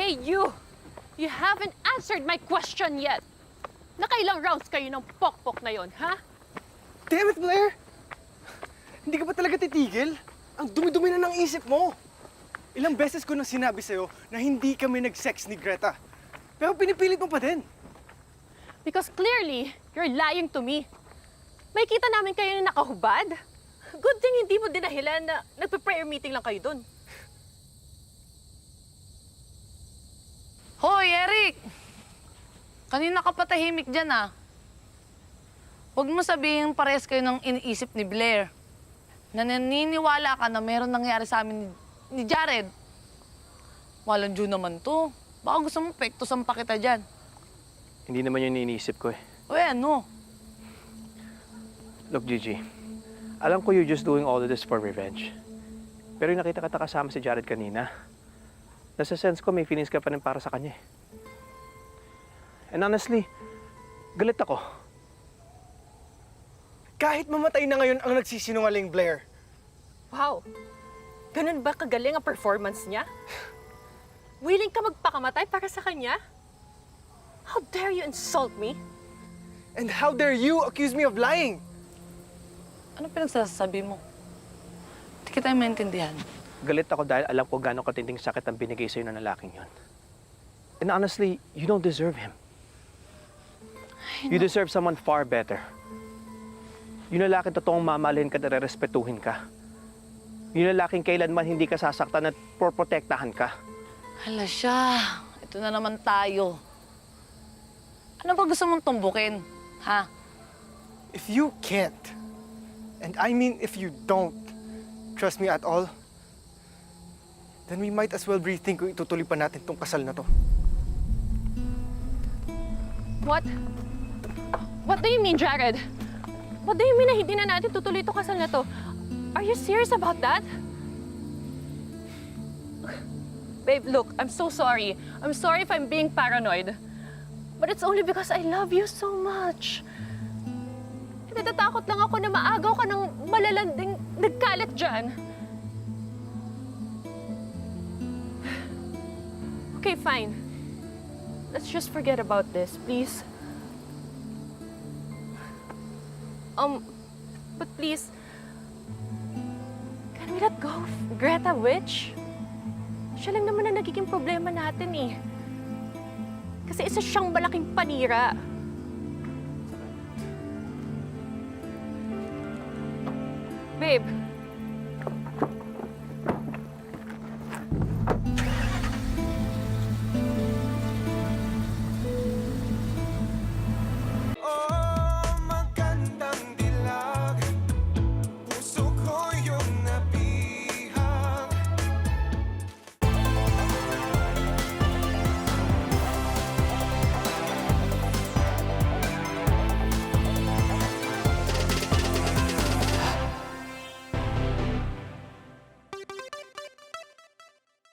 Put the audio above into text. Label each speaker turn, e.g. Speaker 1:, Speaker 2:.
Speaker 1: Hey, you! You haven't answered my question yet. Nakailang rounds kayo ng pokpok na yon, ha?
Speaker 2: Damn it, Blair! Hindi ka pa talaga titigil? Ang dumi-dumi na ng isip mo. Ilang beses ko nang sinabi sa'yo na hindi kami nag-sex ni Greta. Pero pinipilit mo pa din.
Speaker 1: Because clearly, you're lying to me. May kita namin kayo na nakahubad. Good thing hindi mo dinahilan na nagpe-prayer meeting lang kayo dun.
Speaker 3: Hoy, Eric! Kanina ka patahimik dyan, ah. Huwag mo sabihin pares kayo ng iniisip ni Blair. Na naniniwala ka na meron nangyari sa amin ni, Jared. Walang June naman to. Baka gusto mo pektosan pa kita dyan.
Speaker 4: Hindi naman yun iniisip ko eh.
Speaker 3: O ano?
Speaker 4: Look, Gigi. Alam ko you're just doing all of this for revenge. Pero yung nakita kita kasama si Jared kanina, nasa sense ko may feelings ka pa rin para sa kanya eh. And honestly, galit ako.
Speaker 2: Kahit mamatay na ngayon ang nagsisinungaling, Blair.
Speaker 1: Wow! Ganun ba kagaling ang performance niya? Willing ka magpakamatay para sa kanya? How dare you insult me?
Speaker 2: And how dare you accuse me of lying?
Speaker 3: Ano pinagsasabi mo? Hindi kita maintindihan.
Speaker 4: Galit ako dahil alam ko gano'ng katinding sakit ang binigay sa'yo ng lalaking yun. And honestly, you don't deserve him. You deserve someone far better. Yung lalaking totoong mamahalin ka at rerespetuhin ka. Yung lalaking kailanman hindi ka sasaktan at protektahan ka.
Speaker 3: Hala siya. Ito na naman tayo. Ano ba gusto mong tumbukin? Ha?
Speaker 2: If you can't, and I mean if you don't, trust me at all, then we might as well rethink kung itutuloy pa natin tong kasal na to.
Speaker 1: What? What do you mean, Jared? What do you mean na hindi na natin tutuloy itong kasal na to? Are you serious about that? Babe, look, I'm so sorry. I'm sorry if I'm being paranoid. But it's only because I love you so much. Natatakot lang ako na maagaw ka ng malalanding nagkalat dyan. Okay, fine. Let's just forget about this, please. Um, but please, can we let go of Greta Witch? Siya lang naman ang nagiging problema natin eh. Kasi isa siyang malaking panira. Babe,